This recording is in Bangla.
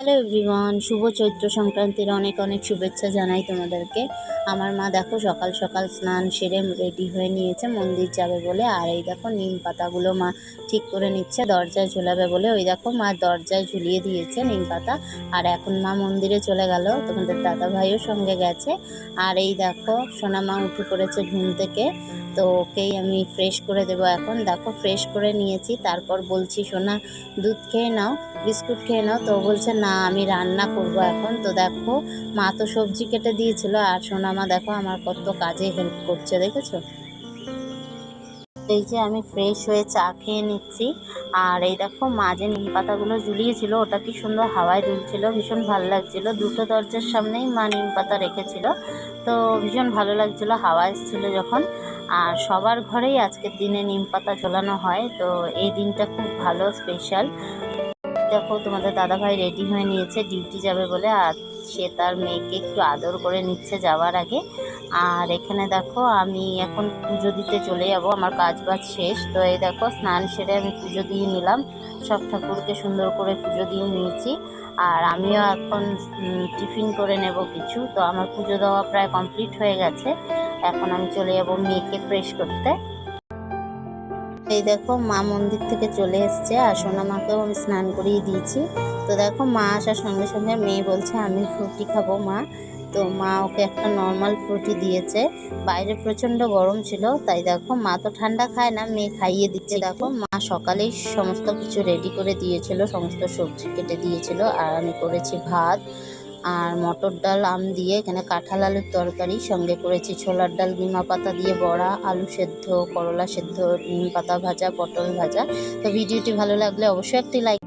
হ্যালো এভরিওয়ান শুভ চৈত্র সংক্রান্তির অনেক অনেক শুভেচ্ছা জানাই তোমাদেরকে। আমার মা দেখো সকাল সকাল স্নান সেরে রেডি হয়ে নিয়েছে, মন্দির যাবে বলে। আর এই দেখো নিম পাতাগুলো মা ঠিক করে নিচ্ছে, দরজায় ঝুলাবে বলে। ওই দেখো মা দরজায় ঝুলিয়ে দিয়েছে নিম পাতা। আর এখন মা মন্দিরে চলে গেল, তোমাদের দাদা ভাইও সঙ্গে গেছে। আর এই দেখো সোনা মা উঠে পড়েছে ঘুম থেকে, তো ওকেই আমি ফ্রেশ করে দেবো এখন। দেখো ফ্রেশ করে নিয়েছি, তারপর বলছি সোনা, দুধ খেয়ে নাও, বিস্কুট খেয়ে নাও। তো বলছে না, আমি রান্না করব এখন। তো দেখো, মা তো সবজি কেটে দিয়েছিল, আর সোনামা দেখো আমার কত কাজে হেল্প করছে, দেখেছ? এই যে আমি ফ্রেশ হয়ে চা খেয়ে নিচ্ছি, আর এই দেখো, মা যে নিম পাতাগুলো ঝুলিয়েছিল, ওটা কি সুন্দর হাওয়ায় দুলছিল, ভীষণ ভালো লাগছিল। দুটো দরজার সামনেই মা নিম পাতা রেখেছিল, তো ভীষণ ভালো লাগছিল, হাওয়া এসেছিল যখন। আর সবার ঘরেই আজকের দিনে নিম পাতা ঝোলানো হয়, তো এই দিনটা খুব ভালো স্পেশাল দেখো, তোমাদের দাদাভাই রেডি হয়ে নিয়েছে ডিউটি যাবে বলে, আর সে তার মেয়েকে একটু আদর করে নিচ্ছে যাওয়ার আগে। আর এখানে দেখো, আমি এখন পুজো দিতে চলে যাব, আমার কাজ বাজ শেষ। তো এই দেখো, স্নান সেরে আমি পুজো দিয়ে নিলাম। সব ঠাকুরকে সুন্দর করে পুজো দিয়ে নিয়েছি। আর আমিও এখন টিফিন করে নেব কিছু। তো আমার পুজো দেওয়া প্রায় কমপ্লিট হয়ে গেছে। এখন আমি চলে যাব মেয়েকে ফ্রেশ করতে। এই দেখো মা মন্দির থেকে চলে এসছে আর সোনা মাকেও আমি স্নান করিয়ে দিয়েছি। তো দেখো মা আসার সঙ্গে সঙ্গে মেয়ে বলছে, আমি ফ্রুটি খাব মা। তো মা ওকে একটা নর্মাল ফ্রুটি দিয়েছে। বাইরে প্রচণ্ড গরম ছিল, তাই দেখো মা তো ঠান্ডা খায় না, মেয়ে খাইয়ে দিচ্ছে। দেখো মা সকালেই সমস্ত কিছু রেডি করে দিয়েছিল, সমস্ত সবজি কেটে দিয়েছিল, আর আমি করেছি ভাত। আর মটর ডাল, আম দিয়ে এখানে কাঁঠাল আলুর তরকারি, সঙ্গে করেছি ছোলার ডাল, নিমা পাতা দিয়ে বড়া, আলু সেদ্ধ, করলা সেদ্ধ, নিম পাতা ভাজা, পটল ভাজা। তো ভিডিওটি ভালো লাগলে অবশ্যই একটি লাইক